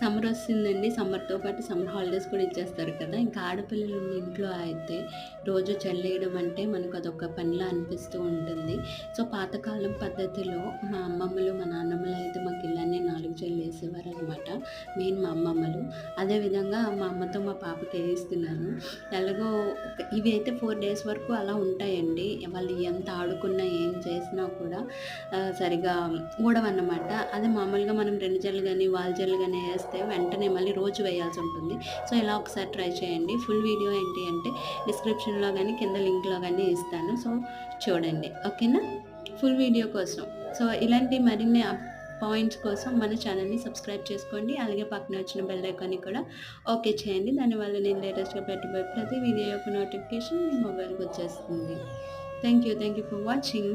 Summer వస్తుందండి. సమ్మర్తో పాటు summer holidays కూడా ఇచ్చేస్తారు కదా. ఇంకా ఆడపిల్లలు ఉన్న ఇంట్లో అయితే రోజు చల్లేయడం అంటే మనకు అదొక పనిలా అనిపిస్తూ ఉంటుంది. సో పాతకాలం పద్ధతిలో మా అమ్మమ్మలు మా నాన్నమ్మ చేసేవారు అనమాట మెయిన్ మా అమ్మమ్మలు. అదేవిధంగా మా అమ్మతో మా పాపకి వేయిస్తున్నాను ఎలాగో ఇవి అయితే ఫోర్ డేస్ వరకు అలా ఉంటాయండి. వాళ్ళు ఎంత ఆడుకున్నా ఏం చేసినా కూడా సరిగా సరిగా ఊడవన్నమాట. అదే మామూలుగా మనం రెండు జల్లు కానీ వాల్ జల్లు కానీ వేస్తే వెంటనే మళ్ళీ రోజు వేయాల్సి ఉంటుంది. సో ఇలా ఒకసారి ట్రై చేయండి. ఫుల్ వీడియో ఏంటి అంటే డిస్క్రిప్షన్లో కానీ కింద లింక్లో కానీ ఇస్తాను. సో చూడండి. ఓకేనా? ఫుల్ వీడియో కోసం. సో ఇలాంటి మరిన్ని పాయింట్స్ కోసం మన ఛానల్ని సబ్స్క్రైబ్ చేసుకోండి. అలాగే పక్కన వచ్చిన బెల్ ఐకాన్ని కూడా ఓకే చేయండి. దానివల్ల నేను లేటెస్ట్గా పెట్టబోయే ప్రతి వీడియో యొక్క నోటిఫికేషన్ మీ మొబైల్కి వచ్చేస్తుంది. Thank you thank you for watching.